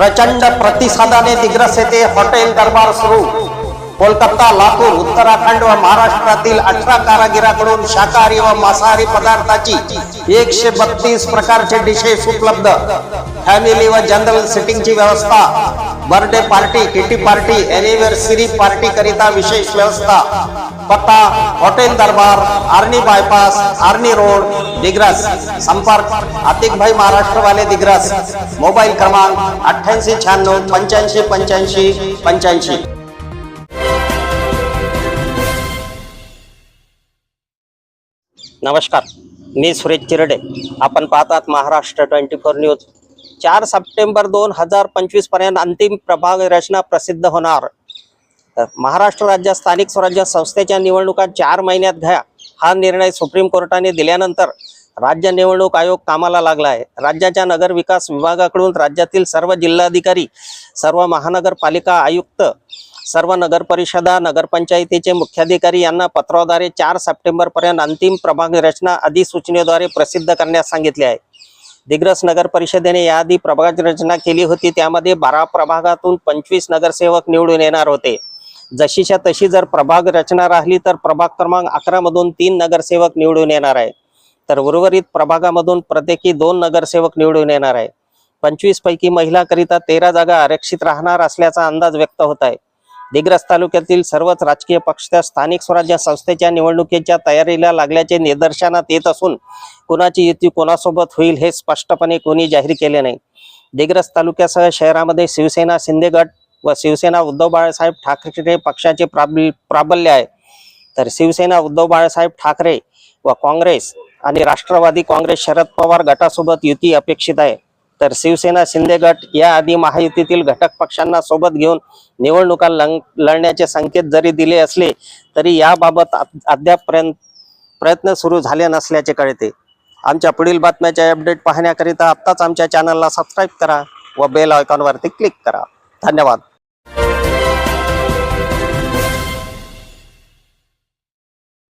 प्रचंड प्रतिसादाने दिग्रस येथे हॉटेल दरबार सुरू. कोलकाता लातूर उत्तराखंड व महाराष्ट्रातील अठरा कारागिराकडून शाकाहारी व मांसाहारी पदार्थाची एकशे बत्तीस प्रकारचे डिशेस उपलब्ध. फॅमिली व जनरल सिटिंगची व्यवस्था birthday party kitty party anniversary party करिता विशेष व्यवस्था. पत्ता hotel Darbar Arni bypass Arni road Digras संपर्क आतिक भाई महाराष्ट्रवाले दिग्रस. मोबाईल क्रमांक अठ्ठ्याऐंशी शहाण्णव पंच्याऐंशी पंच्याऐंशी पंच्याऐंशी. नमस्कार मी सुरेश चिरडे. आपण पाहतात महाराष्ट्र ट्वेंटी फोर न्यूज. चार सप्टेंबर दोन हजार पंचवीसपर्यंत अंतिम प्रभाग रचना प्रसिद्ध होणार. महाराष्ट्र राज्य स्थानिक स्वराज्य संस्थेच्या निवडणुका चार महिन्यात घ्या. हा निर्णय सुप्रीम कोर्टाने दिल्यानंतर राज्य निवडणूक आयोग कामाला लागला आहे. राज्याच्या नगर विकास विभागाकडून राज्यातील सर्व जिल्हाधिकारी सर्व महानगरपालिका आयुक्त सर्व नगर परिषदा नगरपंचायतीचे मुख्याधिकारी यांना पत्राद्वारे चार सप्टेंबर पर्यंत अंतिम प्रभाग रचना अधिसूचनेद्वारे प्रसिद्ध करण्यास सांगितले आहे. दिग्रस नगर परिषदेने याआधी प्रभाग रचना केली होती त्यामध्ये बारा प्रभागातून पंचवीस नगरसेवक निवडून येणार होते. जशीच्या तशी जर प्रभाग रचना राहिली तर प्रभाग क्रमांक अकरा मधून तीन नगरसेवक निवडून येणार आहे. तर उर्वरित प्रभागामधून प्रत्येकी दोन नगरसेवक निवडून येणार आहे. पंचवीस पैकी महिलाकरिता तेरा जागा आरक्षित राहणार असल्याचा अंदाज व्यक्त होत आहे. दिग्रस तालुक्यातील सर्वच राजकीय पक्ष त्या स्थानिक स्वराज्य संस्थेच्या निवडणुकीच्या तयारीला लागल्याचे निदर्शनात येत असून कुणाची युती कोणासोबत होईल हे स्पष्टपणे कोणी जाहीर केले नाही. दिग्रस तालुक्यासह शहरामध्ये शिवसेना शिंदे गट व शिवसेना उद्धव बाळासाहेब ठाकरे पक्षाचे प्राबल प्राबल्य आहे. तर शिवसेना उद्धव बाळासाहेब ठाकरे व काँग्रेस आणि राष्ट्रवादी काँग्रेस शरद पवार गटासोबत युती अपेक्षित आहे. तर शिवसेना शिंदे गट याआधी महायुतीतील घटक पक्षांना सोबत घेऊन निवडणुका लढण्याचे संकेत जरी दिले असले तरी याबाबत अद्याप अद्यापपर्यंत प्रयत्न सुरू झाले नसल्याचे कळते. आमच्या पुढील बातम्याचे अपडेट पाहण्याकरिता आत्ताच आमच्या चॅनलला सबस्क्राईब करा व बेल आयकॉनवरती क्लिक करा. धन्यवाद.